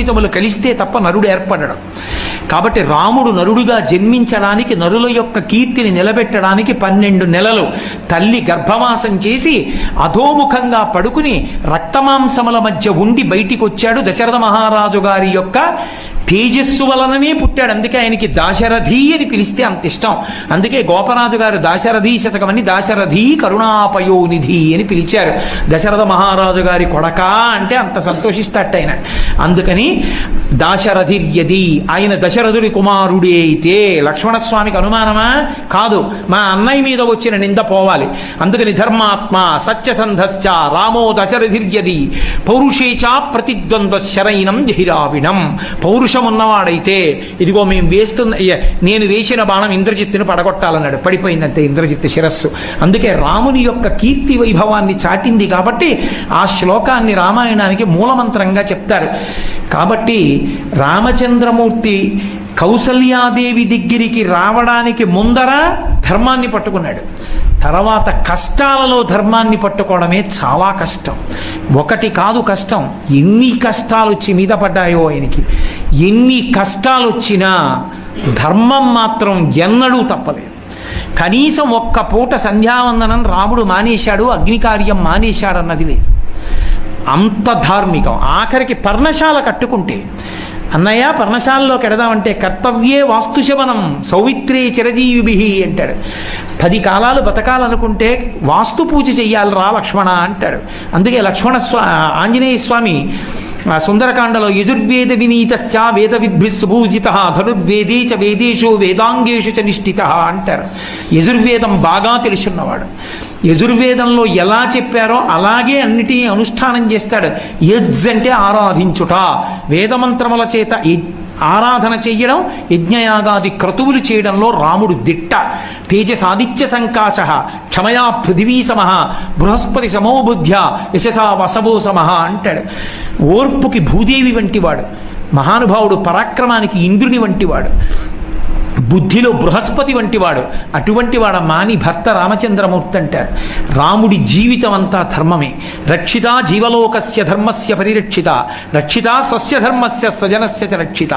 పురోహితములు కలిస్తే తప్ప నరుడు ఏర్పడడం. కాబట్టి రాముడు నరుడుగా జన్మించడానికి నరుల యొక్క కీర్తిని నిలబెట్టడానికి పన్నెండు నెలలు తల్లి గర్భవాసం చేసి అధోముఖంగా పడుకుని రక్తమాంసముల మధ్య ఉండి బయటికి వచ్చాడు దశరథ మహారాజు గారి యొక్క తేజస్సు వలననే పుట్టాడు. అందుకే ఆయనకి దాశరథి అని పిలిస్తే అంత ఇష్టం. అందుకే గోపరాజు గారు దాశరథి శతకం అని దాశరథి కరుణాపయోనిధి అని పిలిచారు. దశరథ మహారాజు గారి కొడక అంటే అంత సంతోషిస్తాట ఆయన. అందుకని దాశరథిర్యది ఆయన దశరథుడి కుమారుడే అయితే లక్ష్మణస్వామికి అనుమానమా? కాదు. మా అన్నయ్య మీద వచ్చిన నింద పోవాలి. అందుకని ధర్మాత్మ సత్యసంధశ్చ రామో దశరథిర్యది. పౌరుషేచ ప్రతిద్వంద్వ శరైనం జహిరావిణం. పౌరుషం ఉన్నవాడైతే ఇదిగో మేము వేస్తున్న నేను వేసిన బాణం ఇంద్రజిత్తుని పడగొట్టాలన్నాడు. పడిపోయిందంటే ఇంద్రజిత్తు శిరస్సు. అందుకే రాముని యొక్క కీర్తి వైభవాన్ని చాటింది కాబట్టి ఆ శ్లోకాన్ని రామాయణానికి మూలమంత్రంగా చెప్తారు. కాబట్టి రామచంద్రమూర్తి కౌసల్యాదేవి దగ్గరికి రావడానికి ముందర ధర్మాన్ని పట్టుకున్నాడు. తర్వాత కష్టాలలో ధర్మాన్ని పట్టుకోవడమే చాలా కష్టం. ఒకటి కాదు కష్టం. ఎన్ని కష్టాలు వచ్చి మీద పడ్డాయో ఆయనకి. ఎన్ని కష్టాలు వచ్చినా ధర్మం మాత్రం ఎన్నడూ తప్పలేదు. కనీసం ఒక్క పూట సంధ్యావందనం రాముడు మానేశాడు అగ్నికార్యం మానేశాడన్నది లేదు. అంత ధార్మికం. ఆఖరికి పర్ణశాల కట్టుకుంటే అన్నయ్య పర్ణశాలలోకి ఎడదామంటే కర్తవ్యే వాస్తుశవనం సౌవిత్రే చిరజీవిభి అంటాడు. పది కాలాలు బతకాలనుకుంటే వాస్తు పూజ చెయ్యాలి రా లక్ష్మణ అంటాడు. అందుకే లక్ష్మణ స్వా ఆంజనేయ స్వామి సుందరకాండలో యజుర్వేద వినీతశ్చ వేద విద్భిస్సుభూజిత ధనుర్వేదే చ వేదేషు వేదాంగేషు చ నిష్ఠిత అంటారు. యజుర్వేదం బాగా తెలుసున్నవాడు. యజుర్వేదంలో ఎలా చెప్పారో అలాగే అన్నిటినీ అనుష్ఠానం చేస్తాడు. యజ్ అంటే ఆరాధించుట. వేదమంత్రముల చేత ఆరాధన చెయ్యడం యజ్ఞయాగాది క్రతువులు చేయడంలో రాముడు దిట్ట. తేజసాదిత్య సంకాశ క్షమయా పృథివీ సమ బృహస్పతి సమోబుద్ధ్య యశసా వసవో సమ అంటాడు. ఓర్పుకి భూదేవి వంటివాడు. మహానుభావుడు పరాక్రమానికి ఇంద్రుని వంటివాడు. బుద్ధిలో బృహస్పతి వంటివాడు. అటువంటి వాడ మాని భర్త రామచంద్రమూర్తి అంటారు. రాముడి జీవితం అంతా ధర్మమే. రక్షిత జీవలోకస్య ధర్మస్య పరిరక్షిత. రక్షిత స్వస్య ధర్మస్య స్వజనస్య రక్షిత.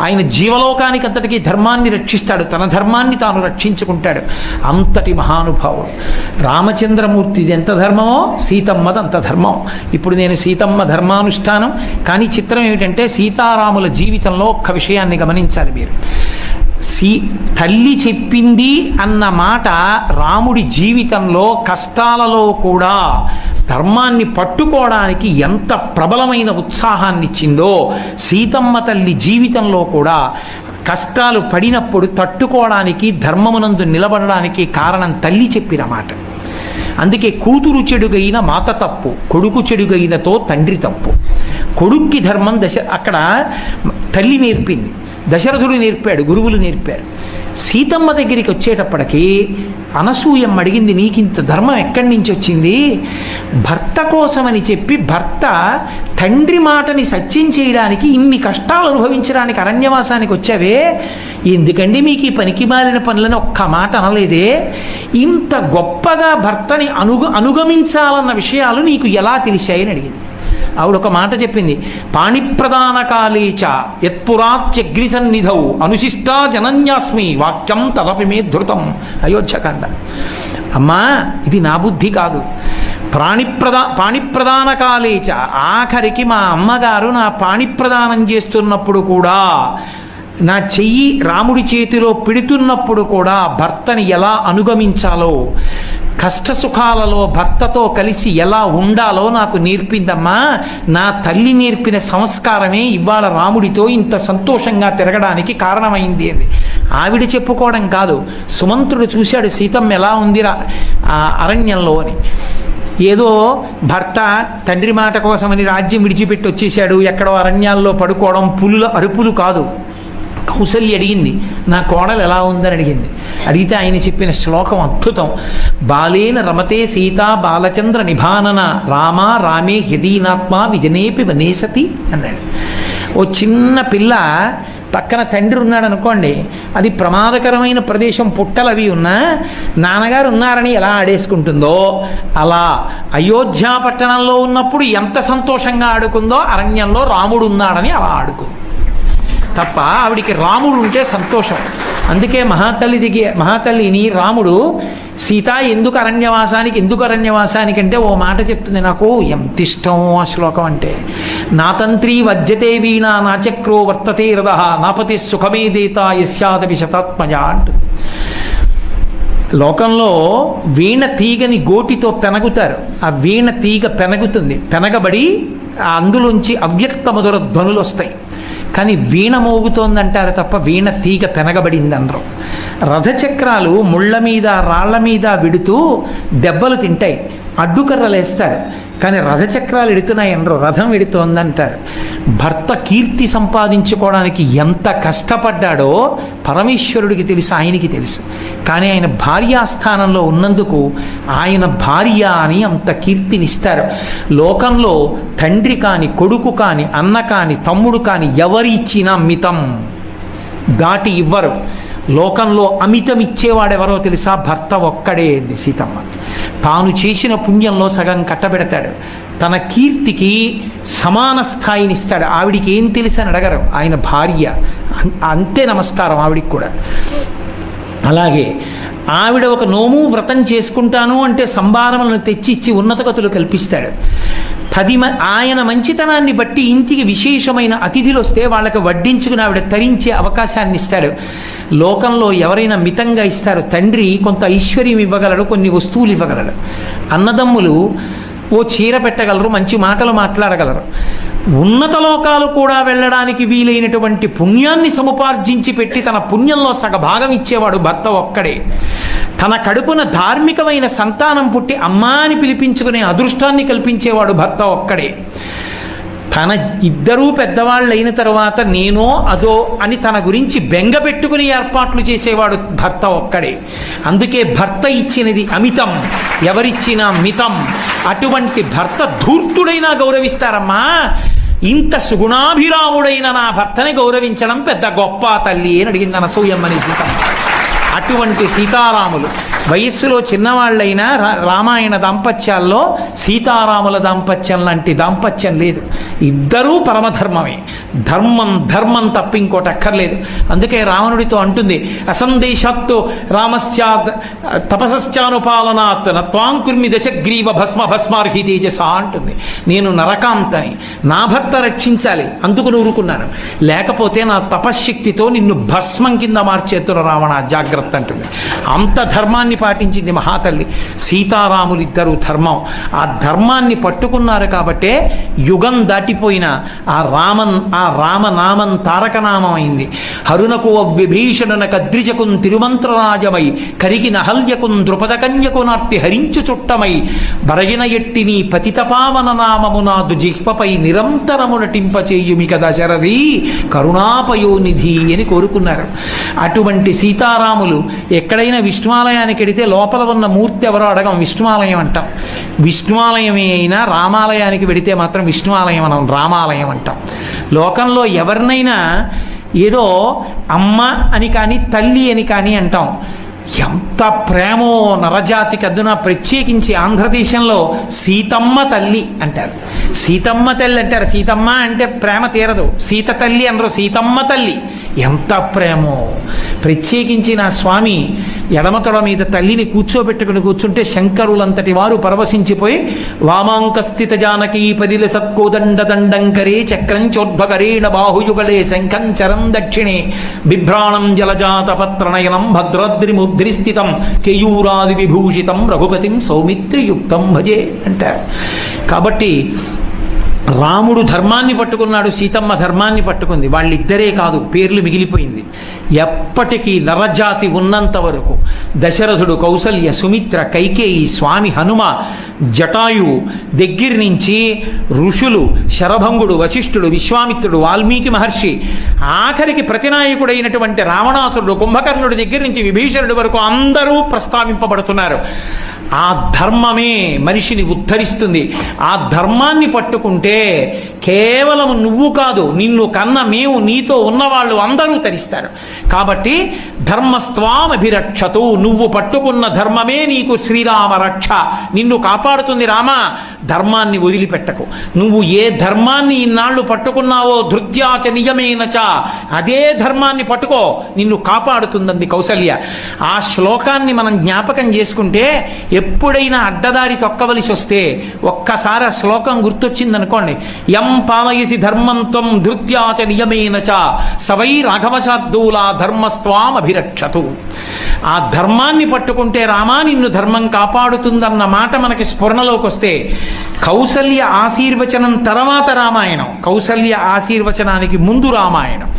ఆయన జీవలోకానికి అంతటికీ ధర్మాన్ని రక్షిస్తాడు. తన ధర్మాన్ని తాను రక్షించుకుంటాడు. అంతటి మహానుభావుడు. రామచంద్రమూర్తిది ఎంత ధర్మమో? సీతమ్మది అంత ధర్మం. ఇప్పుడు నేను సీతమ్మ ధర్మానుష్ఠానం. కానీ చిత్రం ఏమిటంటే సీతారాముల జీవితంలో ఒక్క విషయాన్ని గమనించాలి మీరు. సీ తల్లి చెప్పింది అన్న మాట రాముడి జీవితంలో కష్టాలలో కూడా ధర్మాన్ని పట్టుకోవడానికి ఎంత ప్రబలమైన ఉత్సాహాన్ని ఇచ్చిందో సీతమ్మ తల్లి జీవితంలో కూడా కష్టాలు పడినప్పుడు తట్టుకోవడానికి ధర్మమునందు నిలబడడానికి కారణం తల్లి చెప్పిన మాట. అందుకే కూతురు చెడుగైన మాత తప్పు కొడుకు చెడుగైనతో తండ్రి తప్పు. కొడుక్కి ధర్మం దశ అక్కడ తల్లి నేర్పింది. దశరథుడు నేర్పాడు గురువులు నేర్పారు. సీతమ్మ దగ్గరికి వచ్చేటప్పటికి అనసూయమ్మ అడిగింది నీకింత ధర్మం ఎక్కడి నుంచి వచ్చింది? భర్త కోసమని చెప్పి భర్త తండ్రి మాటని సత్యం చేయడానికి ఇన్ని కష్టాలు అనుభవించడానికి అరణ్యవాసానికి వచ్చావే? ఎందుకండి మీకు ఈ పనికి మాలిన పనులని ఒక్క మాట అనలేదే? ఇంత గొప్పగా భర్తని అనుగ అనుగమించాలన్న విషయాలు నీకు ఎలా తెలిసాయని అడిగింది. ఆవిడ ఒక మాట చెప్పింది. పాణిప్రదాన కాళీచ యత్పురాత్యగ్ని సన్నిధౌ అనుశిష్టా జనన్యాస్మి వాక్యం తదపి మే ధృతం అయోధ్యకాండ. అమ్మా ఇది నా బుద్ధి కాదు. ప్రాణిప్రదా పాణిప్రదాన కాళీచ ఆఖరికి మా అమ్మగారు నా పాణిప్రదానం చేస్తున్నప్పుడు కూడా నా చెయ్యి రాముడి చేతిలో పెడుతున్నప్పుడు కూడా భర్తని ఎలా అనుగమించాలో కష్టసుఖాలలో భర్తతో కలిసి ఎలా ఉండాలో నాకు నేర్పిందమ్మా. నా తల్లి నేర్పిన సంస్కారమే ఇవాళ రాముడితో ఇంత సంతోషంగా తిరగడానికి కారణమైంది అని ఆవిడ చెప్పుకోవడం కాదు సుమంత్రుడు చూశాడు సీతమ్మ ఎలా ఉందిరా ఆ అరణ్యంలో అని. ఏదో భర్త తండ్రి మాట కోసమని రాజ్యం విడిచిపెట్టి వచ్చేసాడు ఎక్కడో అరణ్యాల్లో పడుకోవడం పులుల అరుపులు కాదు. కౌసల్య అడిగింది నా కోడలు ఎలా ఉందని అడిగింది. అడిగితే ఆయన చెప్పిన శ్లోకం అద్భుతం. బాలేన రమతే సీతా బాలచంద్ర నిభానన రామ రామే హ్యదీనాత్మ విజనేపి వనేసతి అన్నాడు. ఓ చిన్న పిల్ల పక్కన తండ్రి ఉన్నాడు అనుకోండి అది ప్రమాదకరమైన ప్రదేశం పుట్టలు అవి ఉన్నా నాన్నగారు ఉన్నారని ఎలా ఆడేసుకుంటుందో అలా అయోధ్య పట్టణంలో ఉన్నప్పుడు ఎంత సంతోషంగా ఆడుకుందో అరణ్యంలో రాముడు ఉన్నాడని అలా ఆడుకుంది. తప్ప ఆవిడికి రాముడు ఉంటే సంతోషం. అందుకే మహాతల్లి దిగి మహాతల్లిని రాముడు సీత ఎందుకు అరణ్యవాసానికి ఎందుకు అరణ్యవాసానికి అంటే ఓ మాట చెప్తుంది నాకు ఎంత ఇష్టం ఆ శ్లోకం అంటే నా తంత్రి వజ్యతే వీణా నా చక్రో వర్తతే రథ నాపతి సుఖమే దేత యస్యాదపి శతాత్మజ అంటుంది. లోకంలో వీణ తీగని గోటితో పెనగుతారు. ఆ వీణ తీగ పెనగుతుంది పెనగబడి ఆ అందులోంచి అవ్యక్త మధుర ధ్వనులు వస్తాయి. కానీ వీణ మోగుతోందంటారు తప్ప వీణ తీగ పెనగబడింది అనరు రథచక్రాలు ముళ్ళ మీద రాళ్ళ మీద విడుతూ దెబ్బలు తింటాయి. అడ్డుకర్రలు వేస్తారు. కానీ రథచక్రాలు ఎడుతున్నాయనరు రథం ఎడుతోందంటారు. భర్త కీర్తి సంపాదించుకోవడానికి ఎంత కష్టపడ్డాడో పరమేశ్వరుడికి తెలుసు ఆయనకి తెలుసు. కానీ ఆయన భార్యాస్థానంలో ఉన్నందుకు ఆయన భార్య అని అంత కీర్తినిస్తారు. లోకంలో తండ్రి కాని కొడుకు కాని అన్న కాని తమ్ముడు కాని ఎవరిచ్చినా మితం. దాటి ఇవ్వరు. లోకంలో అమితం ఇచ్చేవాడెవరో తెలుసా? భర్త ఒక్కడే అంది సీతమ్మ. తాను చేసిన పుణ్యంలో సగం కట్టబెడతాడు. తన కీర్తికి సమాన స్థాయిని ఇస్తాడు. ఆవిడికి ఏం తెలుసు అని అడగరు. ఆయన భార్య. అంతే నమస్కారం ఆవిడికి కూడా. అలాగే ఆవిడ ఒక నోము వ్రతం చేసుకుంటాను అంటే సంభారములను తెచ్చి ఇచ్చి ఉన్నతగతులు కల్పిస్తాడు. పది మ ఆయన మంచితనాన్ని బట్టి ఇంటికి విశేషమైన అతిథులు వస్తే వాళ్ళకి వడ్డించుకుని ఆవిడ తరించే అవకాశాన్ని ఇస్తాడు. లోకంలో ఎవరైనా మితంగా ఇస్తారు తండ్రి కొంత ఐశ్వర్యం ఇవ్వగలడు కొన్ని వస్తువులు ఇవ్వగలడు. అన్నదమ్ములు ఓ చీర పెట్టగలరు మంచి మాటలు మాట్లాడగలరు. ఉన్నత లోకాలు కూడా వెళ్ళడానికి వీలైనటువంటి పుణ్యాన్ని సముపార్జించి పెట్టి తన పుణ్యంలో సగ భాగం ఇచ్చేవాడు భర్త ఒక్కడే. తన కడుపున ధార్మికమైన సంతానం పుట్టి అమ్మా అని పిలిపించుకునే అదృష్టాన్ని కల్పించేవాడు భర్త ఒక్కడే. తన ఇద్దరూ పెద్దవాళ్ళు అయిన తర్వాత నేనో అదో అని తన గురించి బెంగ పెట్టుకుని ఏర్పాట్లు చేసేవాడు భర్త ఒక్కడే. అందుకే భర్త ఇచ్చినది అమితం ఎవరిచ్చినా మితం. అటువంటి భర్త ధూర్తుడైనా గౌరవిస్తారమ్మా. ఇంత సుగుణాభిరాముడైన నా భర్తని గౌరవించడం పెద్ద గొప్ప తల్లి అని అడిగింది అనసూయమ్మని సీతమ్మ. అటువంటి సీతారాములు. వయస్సులో చిన్నవాళ్ళైనా రా- రామాయణ దాంపత్యాల్లో సీతారాముల దాంపత్యం లాంటి దాంపత్యం లేదు. ఇద్దరూ పరమధర్మమే. ధర్మం ధర్మం తప్ప ఇంకోటి అక్కర్లేదు. అందుకే రావణుడితో అంటుంది అసందేశాత్తు రామశ్చా తపసశ్చానుపాలనాత్ నత్వాం కుర్మి దశగ్రీవ భస్మ భస్మార్హి తేజస అంటుంది. నేను నరకాంతని నా భర్త రక్షించాలి అందుకు నూరుకున్నాను. లేకపోతే నా తపశ్శక్తితో నిన్ను భస్మం కింద మార్చేతురు రావణ జాగ్రత్త అంటుంది. అంత ధర్మాన్ని పాటించింది మహాతల్లి. సీతారాములు ఇద్దరు ధర్మం. ఆ ధర్మాన్ని పట్టుకున్నారు కాబట్టే యుగం దాటిపోయిన ఆ రామన్ ఆ రామనామం తారకనామమైంది. హరునకు విభీషణున కద్రిజకున్ తిరుమంత్రరాజమై కరిగి నహల్యకున్ ద్రుపదకన్యకు నార్తి హరించు చుట్టమై బరగిన ఎట్టి నీ పతితపావన నామము నాదు జిహ్వపై నిరంతరము నటింపచేయుమిక దశరథి కరుణాపయోనిధి అని కోరుకున్నారు. అటువంటి సీతారాములు ఎక్కడైనా విష్ణువాలయానికి వెడితే లోపల ఉన్న మూర్తి ఎవరో అడగం విష్ణువాలయం అంటాం. విష్ణువాలయమే అయినా రామాలయానికి వెడితే మాత్రం విష్ణువాలయం అనం రామాలయం అంటాం. లోకంలో ఎవరినైనా ఏదో అమ్మ అని కానీ తల్లి అని కానీ అంటాం. ఎంత ప్రేమో నరజాతికి అద్దున ప్రత్యేకించి ఆంధ్రదేశంలో సీతమ్మ తల్లి అంటారు. సీతమ్మ తల్లి అంటారు. సీతమ్మ అంటే ప్రేమ తీరదు. సీత తల్లి అనరు. సీతమ్మ తల్లి. ఎంత ప్రేమో. ప్రత్యేకించి నా స్వామి ఎడమతొడ మీద తల్లిని కూర్చోబెట్టుకుని కూర్చుంటే శంకరులంతటి వారు పరవశించిపోయి వామాంకస్థిత జానకీ పదిల సత్కోదండ దండంకరే చక్రం చోద్భకరేణ బాహుయుగళే శంఖం చరం దక్షిణే బిభ్రాణం జలజాత పత్రనయనం భద్రాద్రి ముద్రిస్థితం కేయూరాది విభూషితం రఘుపతిం సౌమిత్రియుక్తం భజే అంటారు. కాబట్టి రాముడు ధర్మాన్ని పట్టుకున్నాడు సీతమ్మ ధర్మాన్ని పట్టుకుంది. వాళ్ళిద్దరే కాదు పేర్లు మిగిలిపోయింది. ఎప్పటికీ నరజాతి ఉన్నంత వరకు దశరథుడు కౌసల్య సుమిత్ర కైకేయి స్వామి హనుమ జటాయువు దగ్గర నుంచి ఋషులు శరభంగుడు వశిష్ఠుడు విశ్వామిత్రుడు వాల్మీకి మహర్షి ఆఖరికి ప్రతినాయకుడైనటువంటి రావణాసురుడు కుంభకర్ణుడి దగ్గర నుంచి విభీషణుడి వరకు అందరూ ప్రస్తావింపబడుతున్నారు. ఆ ధర్మమే మనిషిని ఉద్ధరిస్తుంది. ఆ ధర్మాన్ని పట్టుకుంటే కేవలం నువ్వు కాదు నిన్ను కన్న మేము నీతో ఉన్నవాళ్ళు అందరూ తరిస్తారు. కాబట్టి ధర్మస్వామభిరక్షతు నువ్వు పట్టుకున్న ధర్మమే నీకు శ్రీరామ రక్ష. నిన్ను కాపాడుతుంది రామ ధర్మాన్ని వదిలిపెట్టకు. నువ్వు ఏ ధర్మాన్ని ఇన్నాళ్ళు పట్టుకున్నావో ధృత్యాచ నియమేనచ అదే ధర్మాన్ని పట్టుకో నిన్ను కాపాడుతుందంది కౌసల్య. ఆ శ్లోకాన్ని మనం జ్ఞాపకం చేసుకుంటే ఎప్పుడైనా అడ్డదారి తొక్కవలసి వస్తే ఒక్కసారి ఆ శ్లోకం గుర్తొచ్చిందనుకోండి. అని యం పాలయసి ధర్మంతం ధృత్యాచ నియమేనచ సవై రాఘవశార్దూలా ధర్మస్వామభిరక్షతు ఆ ధర్మాన్ని పట్టుకుంటే రామా నిన్ను ధర్మం కాపాడుతుందన్న మాట మనకి స్ఫురణలోకి వస్తే కౌసల్య ఆశీర్వచనం తర్వాత రామాయణం. కౌసల్య ఆశీర్వచనానికి ముందు రామాయణం.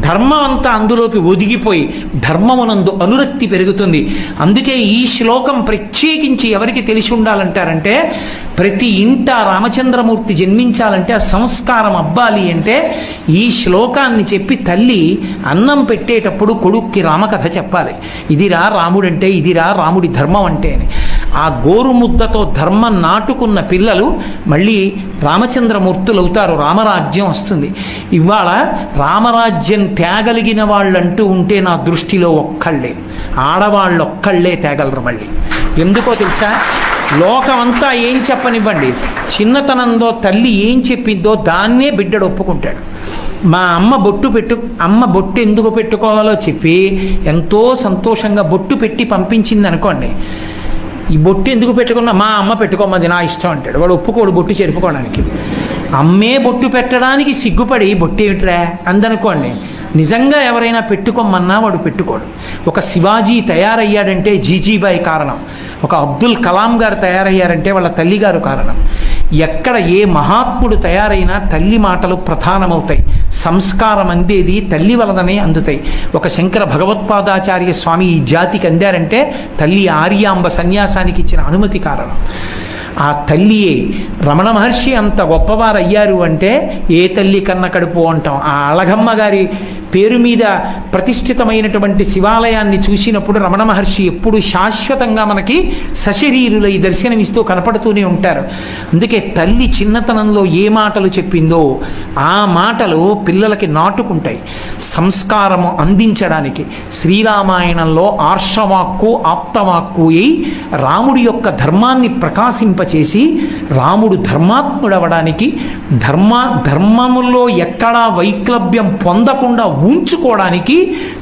ధర్మం అంతా అందులోకి ఒదిగిపోయి ధర్మమునందు అనురక్తి పెరుగుతుంది. అందుకే ఈ శ్లోకం ప్రత్యేకించి ఎవరికి తెలిసి ఉండాలంటారంటే ప్రతి ఇంట రామచంద్రమూర్తి జన్మించాలంటే ఆ సంస్కారం అబ్బాలి అంటే ఈ శ్లోకాన్ని చెప్పి తల్లి అన్నం పెట్టేటప్పుడు కొడుక్కి రామకథ చెప్పాలి. ఇదిరా రాముడంటే ఇదిరా రాముడి ధర్మం అంటే అని. ఆ గోరుముద్దతో ధర్మం నాటుకున్న పిల్లలు మళ్ళీ రామచంద్రమూర్తులు అవుతారు రామరాజ్యం వస్తుంది. ఇవాళ రామరాజ్యం తేగలిగిన వాళ్ళంటూ ఉంటే నా దృష్టిలో ఒక్కళ్ళే. ఆడవాళ్ళు ఒక్కళ్ళే తేగలరు మళ్ళీ. ఎందుకో తెలుసా? లోకమంతా ఏం చెప్పనివ్వండి? చిన్నతనంలో తల్లి ఏం చెప్పిందో దాన్నే బిడ్డడు ఒప్పుకుంటాడు. మా అమ్మ బొట్టు పెట్టు అమ్మ బొట్టు ఎందుకు పెట్టుకోవాలో చెప్పి ఎంతో సంతోషంగా బొట్టు పెట్టి పంపించింది అనుకోండి. ఈ బొట్టు ఎందుకు పెట్టుకున్నా మా అమ్మ పెట్టుకోమది నా ఇష్టం అంటాడు. వాడు ఒప్పుకోడు బొట్టు చెరుపుకోవడానికి. అమ్మే బొట్టు పెట్టడానికి సిగ్గుపడి బొట్టు ఏమిట్రా అందనుకోండి. నిజంగా ఎవరైనా పెట్టుకోమన్నా వాడు పెట్టుకోడు. ఒక శివాజీ తయారయ్యాడంటే జీజీబాయి కారణం. ఒక అబ్దుల్ కలాం గారు తయారయ్యారంటే వాళ్ళ తల్లిగారు కారణం. ఎక్కడ ఏ మహాత్ముడు తయారైనా తల్లి మాటలు ప్రధానమవుతాయి. సంస్కారం అందేది తల్లి వలననే అందుతాయి. ఒక శంకర భగవత్పాదాచార్య స్వామి ఈ జాతికి అందారంటే తల్లి ఆర్యాంబ సన్యాసానికి ఇచ్చిన అనుమతి కారణం. ఆ తల్లియే. రమణ మహర్షి అంత గొప్పవారు అయ్యారు అంటే ఏ తల్లి కన్న కడుపు అంటాం? ఆ అళగమ్మ గారి పేరు మీద ప్రతిష్ఠితమైనటువంటి శివాలయాన్ని చూసినప్పుడు రమణ మహర్షి ఎప్పుడు శాశ్వతంగా మనకి సశరీరులై దర్శనమిస్తూ కనపడుతూనే ఉంటారు. అందుకే తల్లి చిన్నతనంలో ఏ మాటలు చెప్పిందో ఆ మాటలు పిల్లలకి నాటుకుంటాయి. సంస్కారము అందించడానికి శ్రీరామాయణంలో ఆర్షవాక్కు ఆప్తవాక్కు అయి రాముడి యొక్క ధర్మాన్ని ప్రకాశింపచేసి రాముడు ధర్మాత్ముడవడానికి ధర్మ ధర్మములో ఎక్కడా వైక్లభ్యం పొందకుండా ఉంచుకోవడానికి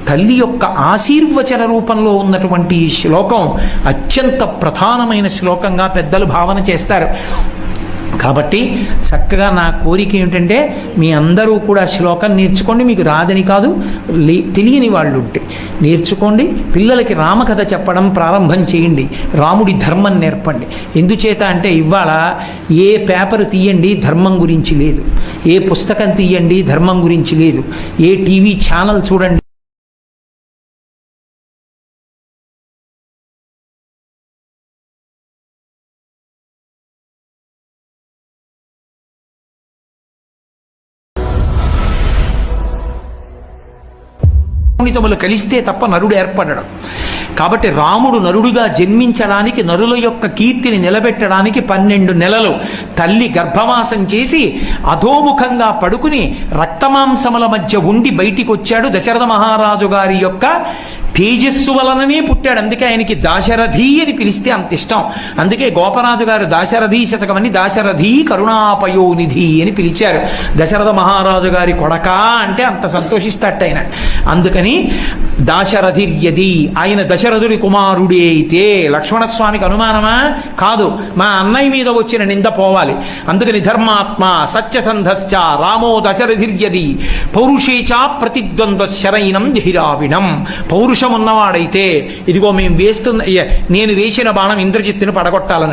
తల్లి యొక్క ఆశీర్వచన రూపంలో ఉన్నటువంటి ఈ శ్లోకం అత్యంత ప్రధానమైన శ్లోకంగా పెద్దలు భావన చేస్తారు. కాబట్టి చక్కగా నా కోరిక ఏమిటంటే మీ అందరూ కూడా శ్లోకం నేర్చుకోండి. మీకు రాదని కాదు లే తెలియని వాళ్ళు ఉంటే. నేర్చుకోండి. పిల్లలకి రామకథ చెప్పడం ప్రారంభం చేయండి. రాముడి ధర్మం నేర్పండి. ఎందుచేత అంటే ఇవాళ ఏ పేపర్ తీయండి ధర్మం గురించి లేదు. ఏ పుస్తకం తీయండి ధర్మం గురించి లేదు. ఏ టీవీ ఛానల్ చూడండి గుణితములు కలిస్తే తప్ప నరుడు ఏర్పడడం. కాబట్టి రాముడు నరుడుగా జన్మించడానికి నరుల యొక్క కీర్తిని నిలబెట్టడానికి పన్నెండు నెలలు తల్లి గర్భవాసం చేసి అధోముఖంగా పడుకుని రక్తమాంసముల మధ్య ఉండి బయటికి వచ్చాడు దశరథ మహారాజు గారి యొక్క తేజస్సు వలననే పుట్టాడు. అందుకే ఆయనకి దాశరథి అని పిలిస్తే అంత ఇష్టం. అందుకే గోపనాథు గారు దాశరథి శతకం అని దాశరథి కరుణాపయోనిధి అని పిలిచారు. దశరథ మహారాజు గారి కొడక అంటే అంత సంతోషిస్తట ఆయన. అందుకని దాశరథిర్యది. ఆయన దశరథుడి కుమారుడే అయితే లక్ష్మణస్వామికి అనుమానమా? కాదు. మా అన్నయ్య మీద వచ్చిన నింద పోవాలి. అందుకని ధర్మాత్మ సత్యసంధశ్చ రామో దశరథిర్యది. పౌరుషేచా ప్రతిద్వంద్వ శరైనం జహిరావిణం. పౌరుషం ఉన్నవాడైతే ఇదిగో మేము వేస్తున్న నేను వేసిన బాణం ఇంద్రజిత్తుని పడగొట్టాలని.